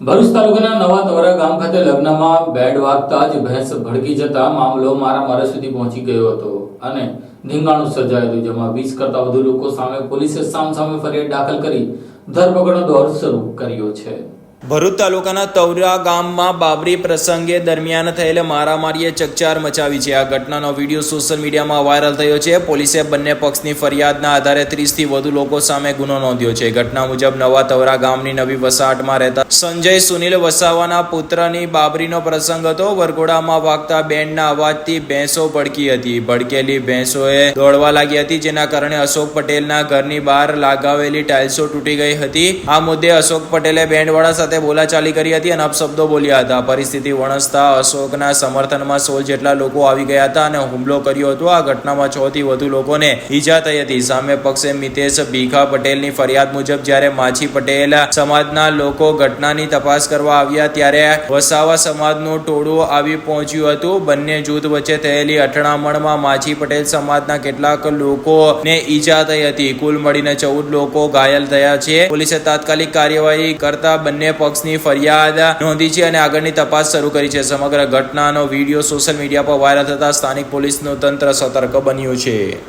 ભરૂચ તાલુકાના નવા તવરા ગામ ખાતે લગ્નમાં બેડ વાગતા જ ભેંસ ભડકી જતા મામલો મારા સુધી પહોંચી ગયો હતો અને ધીંગાણું સર્જાયું હતું, જેમાં વીસ કરતા વધુ લોકો સામે પોલીસે સામસામે ફરિયાદ દાખલ કરી ધરપકડનો દોર શરૂ કર્યો છે. ભરૂચ તાલુકાના તૌરા ગામમાં બાબરી પ્રસંગે દરમિયાન થયેલ મારામારીએ ચકચાર મચાવી છે. આ ઘટનાનો વીડિયો સોશિયલ મીડિયામાં વાયરલ થયો છે. પોલીસે બંને પક્ષની ફરિયાદના આધારે ત્રીસથી વધુ લોકો સામે ગુનો નોંધ્યો છે. ઘટના મુજબ નવા તવરા ગામની નવી વસાહટમાં રહેતા સંજય, સુનિલ વસાવાના પુત્રની બાબરીનો પ્રસંગ હતો. વરઘોડામાં વાગતા બેન્ડના અવાજથી ભેંસો ભડકી હતી. ભડકેલી ભેંસોએ દોડવા લાગી હતી, જેના કારણે અશોક પટેલના ઘરની બહાર લગાવેલી ટાઇલ્સો તૂટી ગઈ હતી. આ મુદ્દે અશોક પટેલે બેન્ડવાળા સાથે બોલાચાલી કરી હતી અને અપશબ્દો બોલ્યા હતા. પરિસ્થિતિ વણસતા અશોકના સમર્થનમાં સોળ જેટલા લોકો આવી ગયા હતા અને હુમલો કર્યો હતો. આ ઘટનામાં છ થી વધુ લોકોને ઈજા થઈ હતી. સામે પક્ષે મિતેશ ભીખા પટેલની ફરિયાદ મુજબ જ્યારે માછી પટેલ સમાજના લોકો ઘટનાની તપાસ કરવા આવ્યા ત્યારે વસાવા સમાજનું ટોળું આવી પહોંચ્યું હતું. બંને જૂથ વચ્ચે થયેલી અથડામણમાં માછી પટેલ સમાજના કેટલાક લોકોને ઈજા થઈ હતી. કુલ મળીને ચૌદ લોકો ઘાયલ થયા છે. પોલીસે તાત્કાલિક કાર્યવાહી કરતા પક્ષની ફરિયાદ નોંધી છે અને આગળની તપાસ શરૂ કરી છે. સમગ્ર ઘટનાનો વીડિયો સોશિયલ મીડિયા પર વાયરલ થતા સ્થાનિક પોલીસનું તંત્ર સતર્ક બન્યું છે.